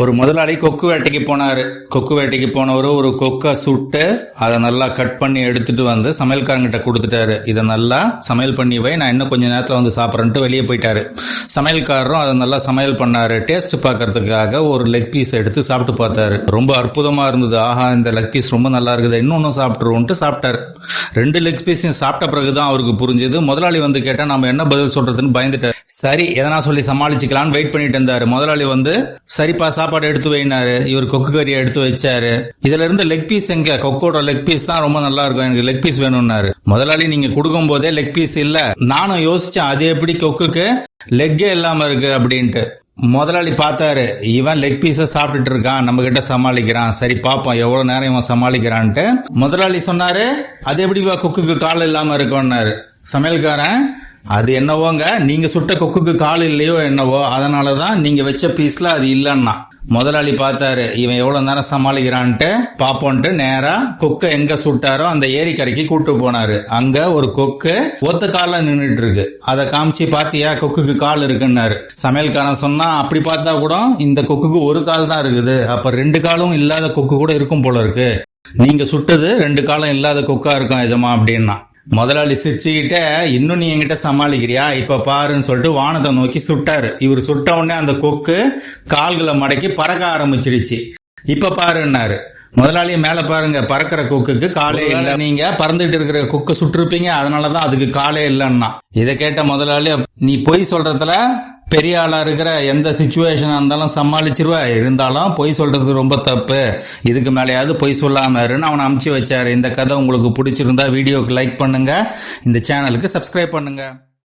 ஒரு முதலாளி கொக்கு வேட்டைக்கு போனாரு. கொக்கு வேட்டைக்கு போனவர் ஒரு கொக்கை சுட்டு அதை நல்லா கட் பண்ணி எடுத்துட்டு வந்து சமையல்காரங்கிட்ட கொடுத்துட்டாரு. இதை நல்லா சமையல் பண்ணி வை நான் இன்னும் கொஞ்சம் நேரத்தில் வந்து சாப்பிட்றேன்ட்டு வெளியே போயிட்டாரு. சமையல்காரரும் அதை நல்லா சமையல் பண்ணாரு. டேஸ்ட் பார்க்கறதுக்காக ஒரு லெக் பீஸ் எடுத்து சாப்பிட்டு பார்த்தாரு. ரொம்ப அற்புதமா இருந்தது. ஆஹா இந்த லெக் பீஸ் ரொம்ப நல்லா இருக்குது. இன்னொன்னு சாப்பிட்ருவோன்ட்டு சாப்பிட்டாரு. ரெண்டு லெக் பீஸையும் சாப்பிட்ட பிறகுதான் அவருக்கு புரிஞ்சது. முதலாளி வந்து கேட்டா நம்ம என்ன பதில் சொல்றதுன்னு பயந்துட்டாரு. சரி எதனா சொல்லி சமாளிச்சுக்கலாம்னு வெயிட் பண்ணிட்டு இருந்தாரு. முதலாளி வந்து சரிப்பா சாப்பாடு எடுத்து வைனாரு. இவர் கொக்கு கறியை எடுத்து வச்சாரு. இதுல இருந்து லெக் பீஸ் எங்க? கொக்கோட லெக் பீஸ் தான் ரொம்ப நல்லா இருக்கும். எனக்கு லெக் பீஸ் வேணும்னாரு. முதலாளி நீங்க கொடுக்கும் போதே லெக் பீஸ் இல்ல. நானும் யோசிச்சேன் அது எப்படி கொக்குக்கு லெக்கே இல்லாம இருக்கு அப்படின்ட்டு. முதலாளி பார்த்தாரு இவன் லெக் பீஸ சாப்பிட்டுட்டு இருக்கான் நம்ம கிட்ட சமாளிக்கிறான். சரி பாப்போம் எவ்வளவு நேரம் இவன் சமாளிக்கிறான்ட்டு. முதலாளி சொன்னாரு அது எப்படி கொக்குக்கு கால் இல்லாம இருக்கும்னாரு. சமையல்காரன் அது என்னவோங்க நீங்க சுட்ட கொக்குக்கு கால் இல்லையோ என்னவோ அதனாலதான் நீங்க வச்ச பீஸ்ல அது இல்லைன்னா. முதலாளி பார்த்தாரு இவன் எவ்வளவு நேரம் சமாளிக்கிறான்ட்டு? பாப்போன்ட்டு நேரா கொக்கை எங்க சுட்டாரோ அந்த ஏரிக்கரைக்கு கூட்டு போனாரு. அங்க ஒரு கொக்கு ஒத்த கால நின்றுட்டு இருக்கு அதை காமிச்சு பாத்தியா கொக்குக்கு கால் இருக்குன்னாரு. சமையல்காரன் சொன்னா அப்படி பார்த்தா கூட இந்த கொக்குக்கு ஒரு கால் தான் இருக்குது. அப்ப ரெண்டு காலும் இல்லாத கொக்கு கூட இருக்கும் போல இருக்கு. நீங்க சுட்டது ரெண்டு காலம் இல்லாத கொக்கா இருக்கும் எஜமா அப்படின்னா. முதலாளி சிரிச்சுக்கிட்ட இன்னும் நீ என்கிட்ட சமாளிக்கிறியா? இப்ப பாருன்னு சொல்லிட்டு வானத்தை நோக்கி சுட்டாரு. இவர் சுட்ட உடனே அந்த கொக்கு கால்களை மடக்கி பறக்க ஆரம்பிச்சிடுச்சு இப்ப பாருன்னாரு. முதலாளி மேல பாருங்க. பறக்கிற கொக்குக்கு காலே இல்ல. நீங்க பறந்துட்டு இருக்கிற கொக்கு சுட்டிருப்பீங்க. அதனாலதான் அதுக்கு காலே இல்லைன்னா. இதை கேட்ட முதலாளி நீ பொய் சொல்றதுல பெரிய இருக்கிற எந்த சுச்சுவேஷனாக இருந்தாலும் சமாளிச்சிருவ. இருந்தாலும் பொய் சொல்கிறது ரொம்ப தப்பு. இதுக்கு மேலேயாவது பொய் சொல்லாமல் இருன்னு அவனை அமுச்சு வச்சார். இந்த கதை உங்களுக்கு பிடிச்சிருந்தா வீடியோக்கு லைக் பண்ணுங்கள் இந்த சேனலுக்கு சப்ஸ்கிரைப் பண்ணுங்கள்